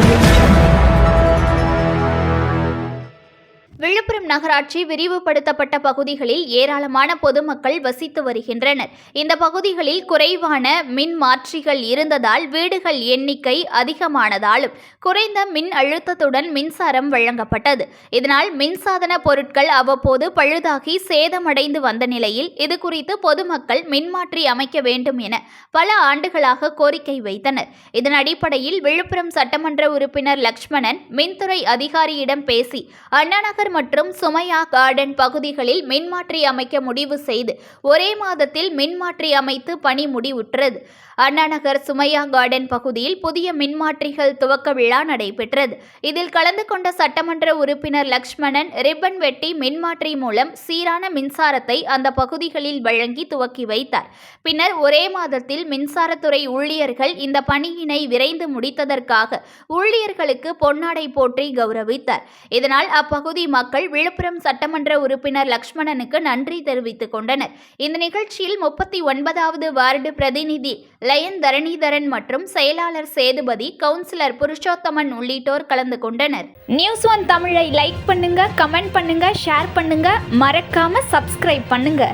audio Villupuram நகராட்சி விரிவுபடுத்தப்பட்ட பகுதிகளில் ஏராளமான பொதுமக்கள் வசித்து வருகின்றனர். இந்த பகுதிகளில் குறைவான மின் மாற்றிகள் இருந்ததால் வீடுகள் எண்ணிக்கை அதிகமானதாலும் குறைந்த மின் அழுத்தத்துடன் மின்சாரம் வழங்கப்பட்டது. இதனால் மின்சாதன பொருட்கள் அவ்வப்போது பழுதாகி சேதமடைந்து வந்த நிலையில் இது குறித்து பொதுமக்கள் மின்மாற்றி அமைக்க வேண்டும் என பல ஆண்டுகளாக கோரிக்கை வைத்தனர். இதன் அடிப்படையில் விழுப்புரம் சட்டமன்ற உறுப்பினர் லக்ஷ்மணன் மின்துறை அதிகாரியிடம் பேசி அண்ணாநகர் மற்றும் சுமையா கார்டன் பகுதிகளில் மின்மாற்றி அமைக்க முடிவு செய்து ஒரே மாதத்தில் மின்மாற்றி அமைத்து பணி முடிவுற்றது. அண்ணாநகர் சுமையா கார்டன் பகுதியில் புதிய மின்மாற்றிகள் துவக்க விழா நடைபெற்றது. இதில் கலந்து கொண்ட சட்டமன்ற உறுப்பினர் லக்ஷ்மணன் ரிப்பன் வெட்டி மின்மாற்றி மூலம் சீரான மின்சாரத்தை அந்த பகுதிகளில் வழங்கி துவக்கி வைத்தார். பின்னர் ஒரே மாதத்தில் மின்சாரத்துறை ஊழியர்கள் இந்த பணியினை விரைந்து முடித்ததற்காக ஊழியர்களுக்கு பொன்னாடை போற்றி கௌரவித்தார். இதனால் அப்பகுதி மக்கள் விழுப்புரம் சட்டமன்ற உறுப்பினர் லக்ஷ்மணனுக்கு நன்றி தெரிவித்துக் கொண்டனர். இந்த நிகழ்ச்சியில் முப்பத்தி ஒன்பதாவது வார்டு பிரதிநிதி லயன் தரணிதரன் மற்றும் செயலாளர் சேதுபதி கவுன்சிலர் புருஷோத்தமன் உள்ளிட்டோர் கலந்து கொண்டனர். நியூஸ் ஒன் தமிழை லைக் பண்ணுங்க கமெண்ட் பண்ணுங்க ஷேர் பண்ணுங்க. மறக்காம சப்ஸ்கிரைப் பண்ணுங்க.